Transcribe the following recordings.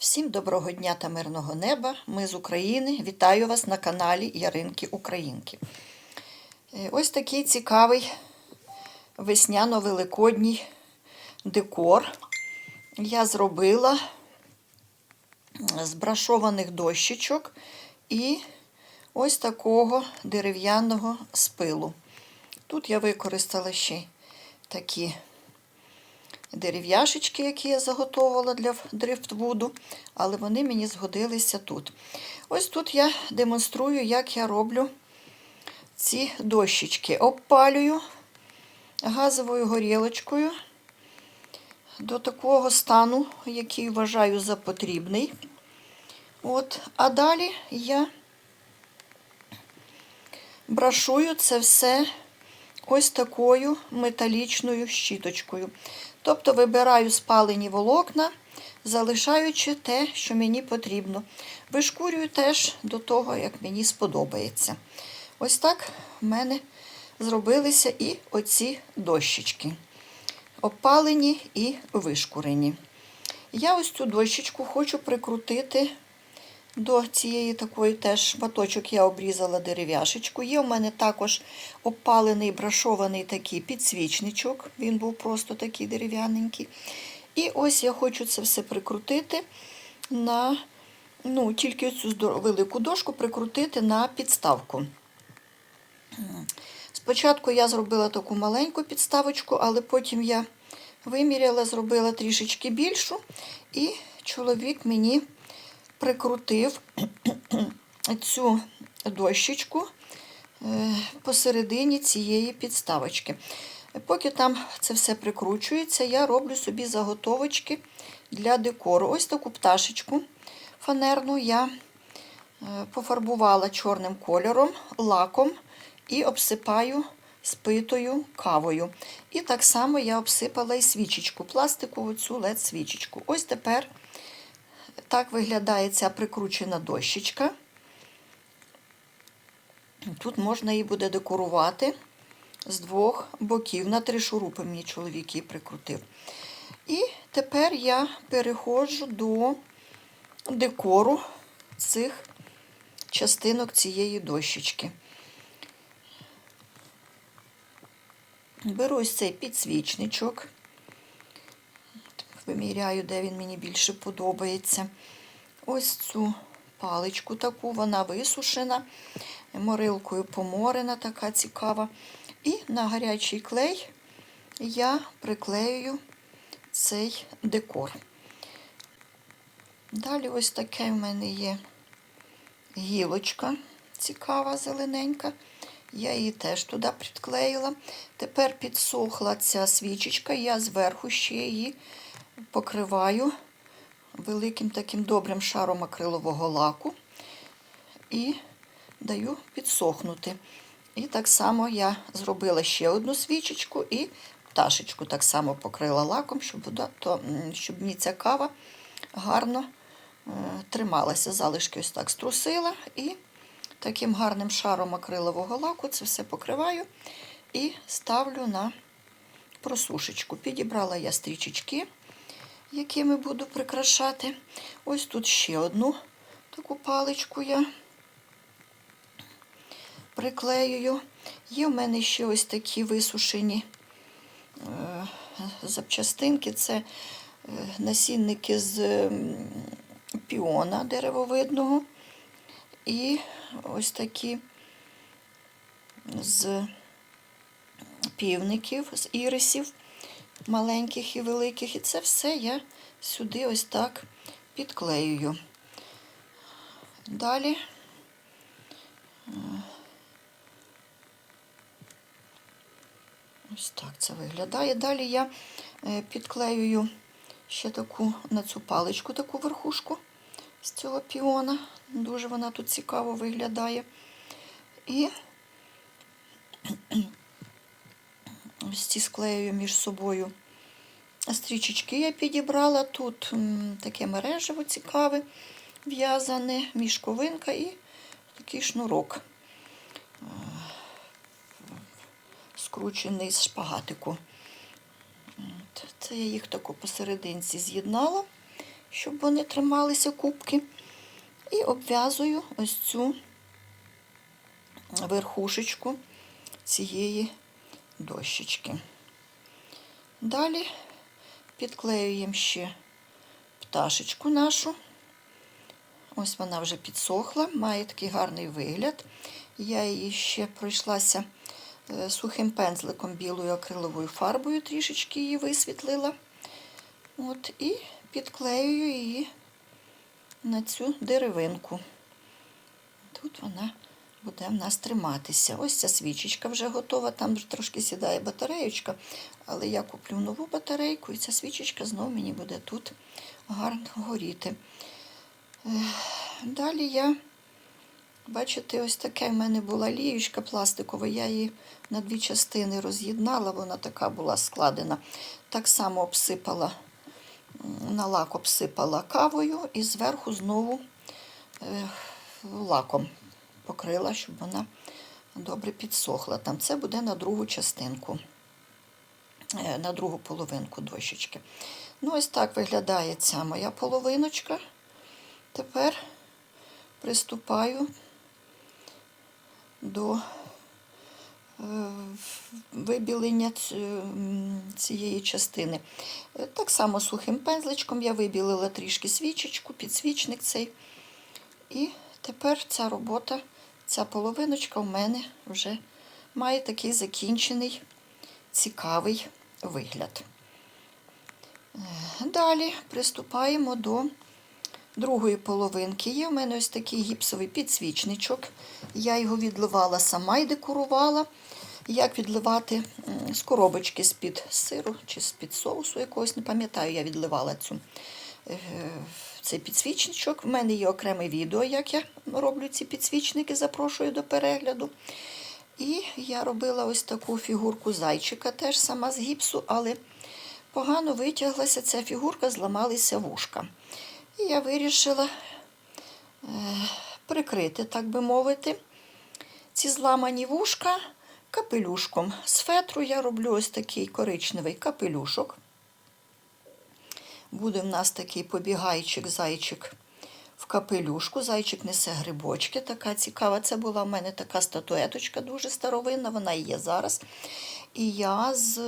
Всім доброго дня та мирного неба. Ми з України. Вітаю вас на каналі Яринки Українки. Е, Ось такий цікавий весняно-великодній декор. Я зробила з брашованих дощечок і ось такого дерев'яного спилу. Тут я використала ще такі дерев'яшечки, які я заготовила для дрифтвуду, але вони мені згодилися тут. Ось тут я демонструю, як я роблю ці дощечки. Обпалюю газовою горілочкою до такого стану, який вважаю за потрібний. От. А далі я брашую це все ось такою металічною щіточкою. Тобто вибираю спалені волокна, залишаючи те, що мені потрібно. Вишкурюю теж до того, як мені сподобається. Ось так в мене зробилися і оці дощечки. Опалені і вишкурені. Я ось цю дощечку хочу прикрутити до цієї такої теж шматочок я обрізала дерев'яшечку. Є у мене також опалений брашований такий підсвічничок. Він був просто такий дерев'яненький. І ось я хочу це все прикрутити на, ну, тільки цю велику дошку прикрутити на підставку. Спочатку я зробила таку маленьку підставочку, але потім я виміряла, зробила трішечки більшу, і чоловік мені прикрутив цю дощечку е, посередині цієї підставочки. Поки там це все прикручується, я роблю собі заготовочки для декору. Ось таку пташечку фанерну я е, пофарбувала чорним кольором, лаком і обсипаю спитою кавою. І так само я обсипала і свічечку, пластикову цю LED-свічечку. Ось тепер так виглядає ця прикручена дощечка. Тут можна її буде декорувати з двох боків. На три шурупи мені чоловік її прикрутив. І тепер я переходжу до декору цих частинок цієї дощечки. Беру ось цей підсвічничок виміряю, де він мені більше подобається. Ось цю паличку таку, вона висушена, морилкою поморена, така цікава. І на гарячий клей я приклею цей декор. Далі ось таке в мене є гілочка цікава, зелененька. Я її теж туди підклеїла. Тепер підсохла ця свічечка, я зверху ще її покриваю великим таким добрим шаром акрилового лаку і даю підсохнути. І так само я зробила ще одну свічечку і пташечку так само покрила лаком, щоб то, щоб мені ця кава гарно е, трималася. Залишки ось так струсила і таким гарним шаром акрилового лаку це все покриваю і ставлю на просушечку. Підібрала я стрічечки якими буду прикрашати. Ось тут ще одну таку паличку я приклеюю. Є в мене ще ось такі висушені е, запчастинки. Це е, насінники з піона деревовидного. І ось такі з півників, з ірисів маленьких і великих. І це все я сюди ось так підклеюю. Далі ось так це виглядає. Далі я е, підклеюю ще таку на цю паличку, таку верхушку з цього піона. Дуже вона тут цікаво виглядає. І ось ці склею між собою. Стрічечки я підібрала. Тут таке мережево цікаве, в'язане, мішковинка і такий шнурок, скручений з шпагатику. Це я їх таку посерединці з'єднала щоб вони трималися кубки. І обв'язую ось цю верхушечку цієї дощечки. Далі підклеюємо ще пташечку нашу. Ось вона вже підсохла, має такий гарний вигляд. Я її ще пройшлася е, сухим пензликом білою акриловою фарбою, трішечки її висвітлила. От, і підклеюю її на цю деревинку. Тут вона буде в нас триматися. Ось ця свічечка вже готова, там трошки сідає батареєчка, але я куплю нову батарейку, і ця свічечка знову мені буде тут гарно горіти. Далі я, бачите, ось таке в мене була ліючка пластикова, я її на дві частини роз'єднала, вона така була складена. Так само обсипала, на лак обсипала кавою і зверху знову лаком покрила, щоб вона добре підсохла. Там це буде на другу частинку, е, на другу половинку дощечки. Ну, ось так виглядає ця моя половиночка. Тепер приступаю до е, вибілення цієї частини. Е, Так само сухим пензличком я вибілила трішки свічечку, підсвічник цей. І тепер ця робота, ця половиночка в мене вже має такий закінчений, цікавий вигляд. Е, Далі приступаємо до другої половинки. Є в мене ось такий гіпсовий підсвічничок. Я його відливала сама і декорувала. Як відливати з коробочки з-під сиру чи з-під соусу якогось, не пам'ятаю, я відливала цю, е, цей підсвічничок. В мене є окреме відео, як я роблю ці підсвічники, запрошую до перегляду. І я робила ось таку фігурку зайчика, теж сама з гіпсу, але погано витяглася ця фігурка, зламалися вушка. І я вирішила е, прикрити, так би мовити, ці зламані вушка капелюшком. З фетру я роблю ось такий коричневий капелюшок. Буде в нас такий побігайчик, зайчик в капелюшку. Зайчик несе грибочки, така цікава. Це була в мене така статуеточка дуже старовинна, вона є зараз. І я з,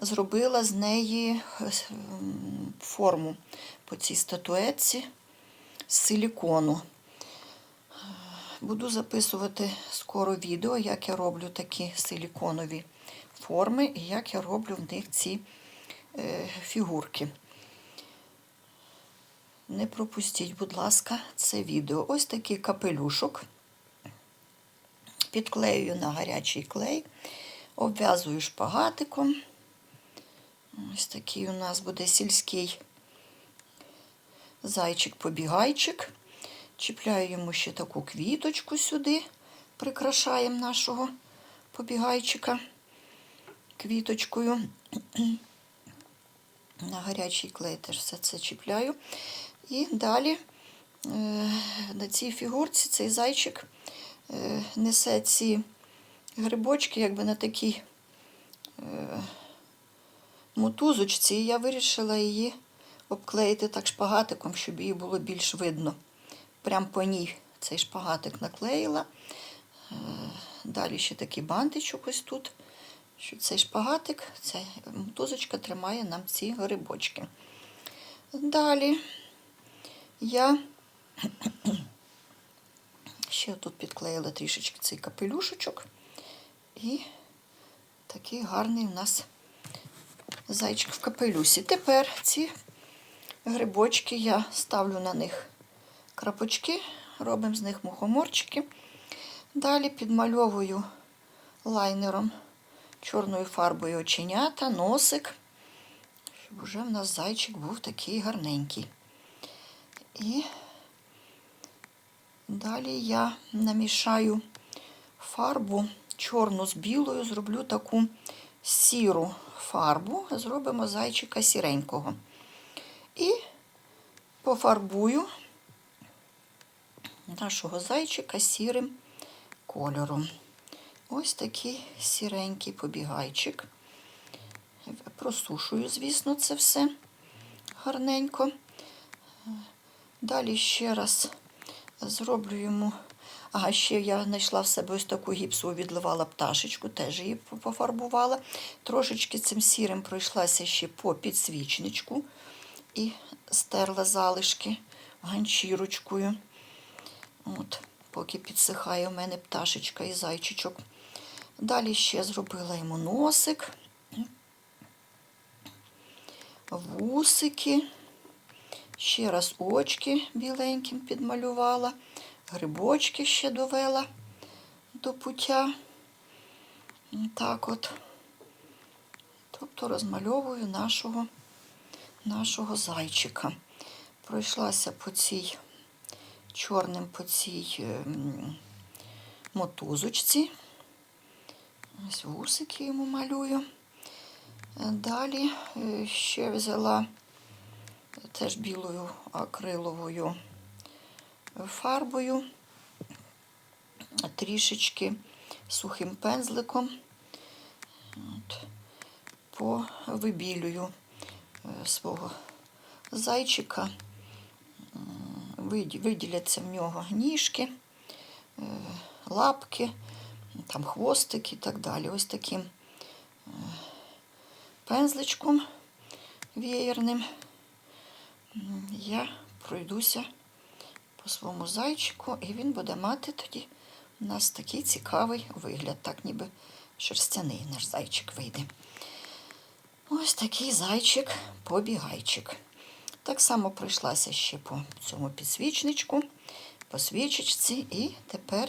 зробила з неї форму по цій статуетці з силікону. Буду записувати скоро відео, як я роблю такі силіконові форми і як я роблю в них ці фігурки. Не пропустіть, будь ласка, це відео. Ось такий капелюшок. Підклеюю на гарячий клей, обв'язую шпагатиком. Ось такий у нас буде сільський зайчик-побігайчик. Чіпляю йому ще таку квіточку сюди, прикрашаємо нашого побігайчика квіточкою. На гарячий клей теж все це чіпляю. І далі е, на цій фігурці цей зайчик е, несе ці грибочки, якби на такій е, мотузочці. І я вирішила її обклеїти так шпагатиком, щоб її було більш видно. Прям по ній цей шпагатик наклеїла. Далі ще такий бантичок ось тут. Що цей шпагатик, ця мотузочка тримає нам ці грибочки. Далі я ще тут підклеїла трішечки цей капелюшечок. І такий гарний у нас зайчик в капелюсі. Тепер ці грибочки я ставлю на них крапочки, робимо з них мухоморчики. Далі підмальовую лайнером чорною фарбою оченята, носик, щоб уже в нас зайчик був такий гарненький. І далі я намішаю фарбу чорну з білою, зроблю таку сіру фарбу, зробимо зайчика сіренького. І пофарбую нашого зайчика сірим кольором. Ось такий сіренький побігайчик. Просушую, звісно, це все гарненько. Далі ще раз зроблю йому. Ага, ще я знайшла в себе ось таку гіпсову, відливала пташечку, теж її пофарбувала. Трошечки цим сірим пройшлася ще по підсвічничку і стерла залишки ганчірочкою. От, поки підсихає у мене пташечка і зайчичок. Далі ще зробила йому носик, вусики. Ще раз очки біленьким підмалювала, грибочки ще довела до пуття. Так от. Тобто розмальовую нашого, нашого зайчика. Пройшлася по цій чорним по цій ем, мотузочці. Ось вусики йому малюю. Далі е, ще взяла теж білою акриловою фарбою, трішечки сухим пензликом. От, повибілюю е, свого зайчика. Виділяться в нього ніжки, е, лапки, там хвостик і так далі. Ось таким е, пензличком веєрним я пройдуся по своєму зайчику, і він буде мати тоді у нас такий цікавий вигляд, так ніби шерстяний наш зайчик вийде. Ось такий зайчик, побігайчик. Так само пройшлася ще по цьому підсвічничку, по свічечці, і тепер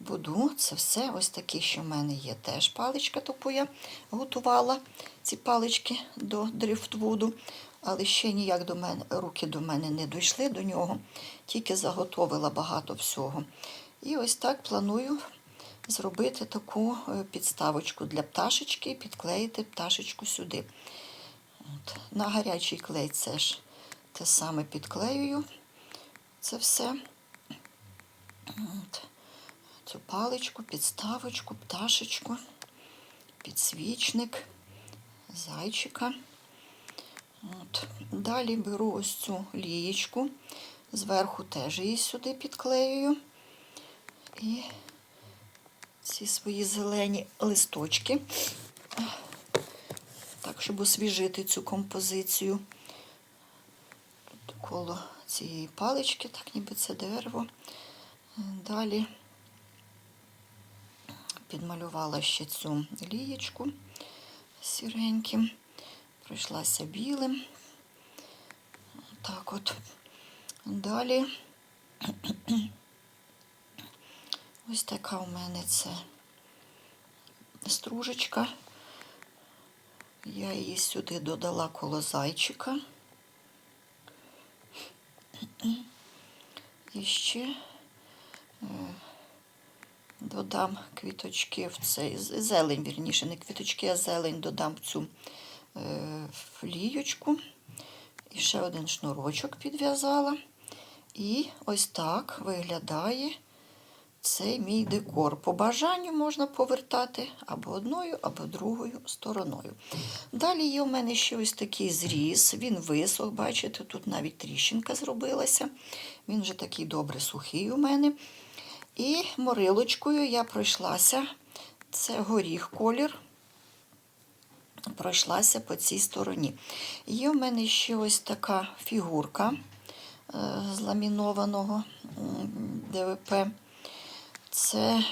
буду це все. Ось такі, що в мене є теж паличка, топу я готувала ці палички до дрифтвуду, але ще ніяк до мене, руки до мене не дійшли до нього, тільки заготовила багато всього. І ось так планую зробити таку е, підставочку для пташечки і підклеїти пташечку сюди. От. На гарячий клей це ж те саме підклеюю це все. От. Цю паличку, підставочку, пташечку, підсвічник, зайчика. От. Далі беру ось цю лієчку, зверху теж її сюди підклеюю. І ці свої зелені листочки, так, щоб освіжити цю композицію. Тут коло цієї палички, так ніби це дерево. Далі підмалювала ще цю лієчку сіреньким, пройшлася білим. Так от. Далі ось така у мене це стружечка. Я її сюди додала коло зайчика. І ще е, додам квіточки в цей зелень, вірніше, не квіточки, а зелень додам в цю е, фліючку. І ще один шнурочок підв'язала. І ось так виглядає цей мій декор. По бажанню можна повертати або одною, або другою стороною. Далі є у мене ще ось такий зріз, він висох, бачите, тут навіть тріщинка зробилася. Він вже такий добре сухий у мене. І морилочкою я пройшлася, це горіх колір, пройшлася по цій стороні. Є у мене ще ось така фігурка е, з ламінованого ДВП. Це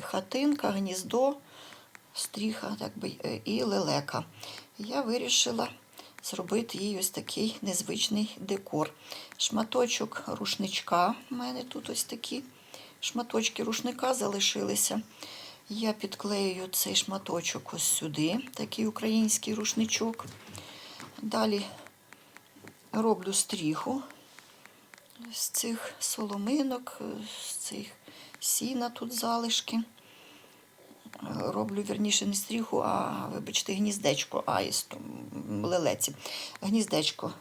хатинка, гніздо, стріха так би, е, і лелека. Я вирішила зробити їй ось такий незвичний декор. Шматочок рушничка. У мене тут ось такі шматочки рушника залишилися. Я підклею цей шматочок ось сюди, такий український рушничок. Далі роблю стріху з цих соломинок, з цих сіна тут залишки. Роблю, вірніше, не стріху, а, вибачте, гніздечко аїсту, лелеці. Гніздечко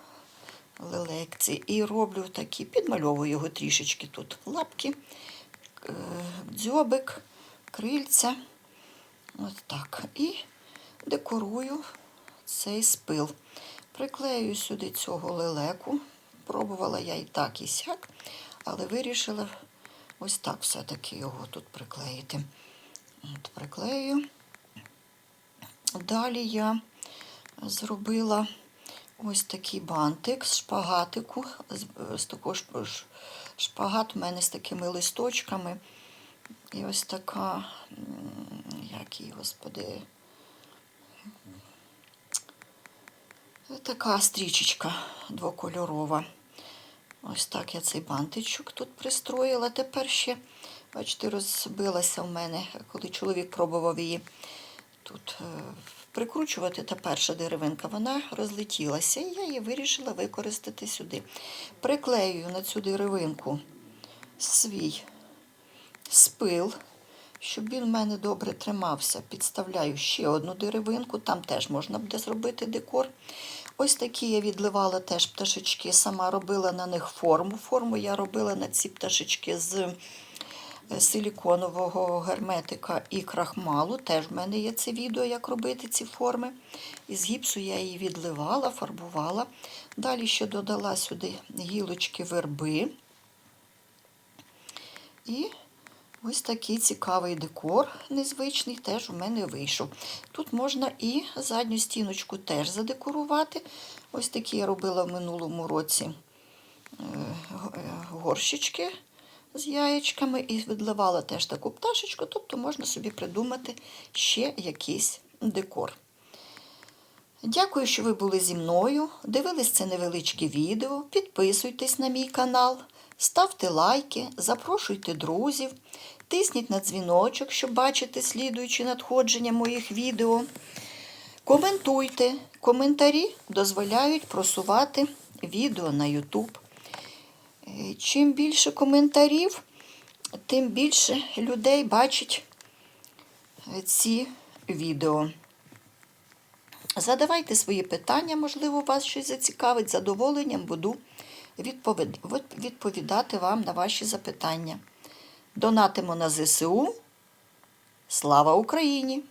лелекці. І роблю такі, підмальовую його трішечки тут. Лапки, дзьобик, крильця. От так. І декорую цей спил. Приклею сюди цього лелеку, Пробувала я і так, і сяк, але вирішила ось так все-таки його тут приклеїти. От приклею. Далі я зробила ось такий бантик з шпагатику. З, з такого шпагат у мене з такими листочками. І ось така, як її, господи, така стрічечка двокольорова. Ось так я цей бантичок тут пристроїла. Тепер ще, бачите, розбилася в мене, коли чоловік пробував її тут е, прикручувати, та перша деревинка, вона розлетілася, і я її вирішила використати сюди. Приклеюю на цю деревинку свій спил, щоб він в мене добре тримався. Підставляю ще одну деревинку, там теж можна буде зробити декор. Ось такі я відливала теж пташечки, сама робила на них форму. Форму я робила на ці пташечки з силіконового герметика і крахмалу. Теж в мене є це відео, як робити ці форми. Із гіпсу я її відливала, фарбувала. Далі ще додала сюди гілочки верби. І ось такий цікавий декор незвичний теж у мене вийшов. Тут можна і задню стіночку теж задекорувати. Ось такі я робила в минулому році е, е, горщички з яєчками і відливала теж таку пташечку, тобто можна собі придумати ще якийсь декор. Дякую, що ви були зі мною. Дивились це невеличке відео. Підписуйтесь на мій канал, ставте лайки, запрошуйте друзів, тисніть на дзвіночок, щоб бачити слідуючі надходження моїх відео. Коментуйте. Коментарі дозволяють просувати відео на YouTube. Чим більше коментарів, тим більше людей бачить ці відео. Задавайте свої питання, можливо, вас щось зацікавить. З задоволенням буду відповідати вам на ваші запитання. Донатимо на ЗСУ. Слава Україні!